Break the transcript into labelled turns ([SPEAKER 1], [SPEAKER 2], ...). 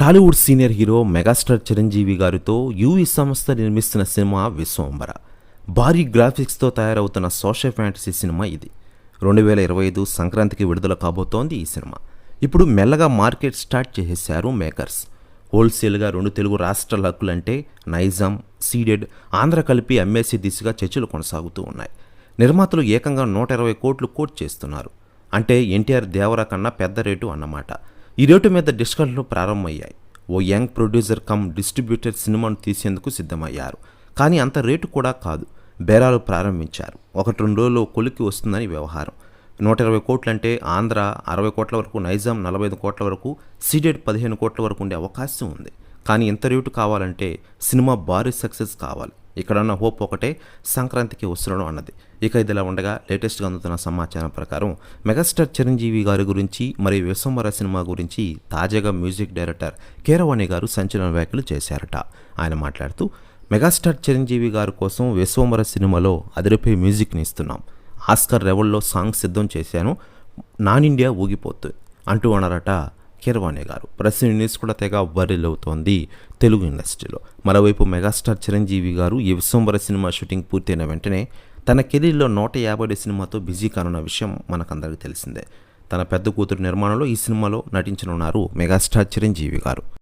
[SPEAKER 1] Tollywood senior hero megastar Chiranjeevi గారితో UV సంస్థ నిర్మిస్తున్న సినిమా విశ్వంబర భారీ గ్రాఫిక్స్తో తయారవుతున్న సోషల్ ఫ్యాంటసీ సినిమా ఇది. రెండు వేల ఇరవై ఐదు సంక్రాంతికి విడుదల కాబోతోంది ఈ సినిమా. ఇప్పుడు మెల్లగా మార్కెట్ స్టార్ట్ చేసేశారు మేకర్స్. హోల్సేల్గా రెండు తెలుగు రాష్ట్రాల హక్కులంటే నైజాం సీడెడ్ ఆంధ్ర కలిపి అమ్మేసే దిశగా చర్చలు కొనసాగుతూ ఉన్నాయి. నిర్మాతలు ఏకంగా నూట ఇరవై కోట్లు కోట్ చేస్తున్నారు. అంటే ఎన్టీఆర్ దేవరా కన్నా పెద్ద రేటు అన్నమాట. ఈ రేటు మీద డిస్కషన్లు ప్రారంభమయ్యాయి. ఓ యంగ్ ప్రొడ్యూసర్ కమ్ డిస్ట్రిబ్యూటర్ సినిమాను తీసేందుకు సిద్ధమయ్యారు. కానీ అంత రేటు కూడా కాదు. బేరాలు ప్రారంభించారు. ఒకటి రెండు రోజుల్లో కొలికి వస్తుందని వ్యవహారం. నూట ఇరవై కోట్లంటే ఆంధ్ర అరవై కోట్ల వరకు నైజాం నలభై ఐదు కోట్ల వరకు సీడెడ్ పదిహేను కోట్ల వరకు ఉండే అవకాశం ఉంది. కానీ ఇంత రేటు కావాలంటే సినిమా భారీ సక్సెస్ కావాలి. ఇక్కడ ఉన్న హోప్ ఒకటే సంక్రాంతికి వస్తున్నాడు అన్నది. ఇక ఇదిలా ఉండగా లేటెస్ట్గా అందుతున్న సమాచారం ప్రకారం మెగాస్టార్ చిరంజీవి గారి గురించి మరియు విశ్వంబర సినిమా గురించి తాజాగా మ్యూజిక్ డైరెక్టర్ కీరవాణి గారు సంచలన వ్యాఖ్యలు చేశారట. ఆయన మాట్లాడుతూ మెగాస్టార్ చిరంజీవి గారి కోసం విశ్వంబర సినిమాలో అదిరిపోయి మ్యూజిక్ని ఇస్తున్నాం. ఆస్కర్ రెవెల్లో సాంగ్ సిద్ధం చేశాను. నాన్ ఇండియా ఊగిపోతుంది అంటూ అన్నారట కీరవాణి గారు. ప్రెస్ న్యూస్ కూడా తెగ వైరల్ అవుతోంది తెలుగు ఇండస్ట్రీలో. మరోవైపు మెగాస్టార్ చిరంజీవి గారు ఈ విశ్వంబర సినిమా షూటింగ్ పూర్తయిన వెంటనే తన కెరీర్లో నూట యాభై సినిమాతో బిజీ కానున్న విషయం మనకందరికీ తెలిసిందే. తన పెద్ద కూతురు నిర్మాణంలో ఈ సినిమాలో నటించనున్నారు మెగాస్టార్ చిరంజీవి గారు.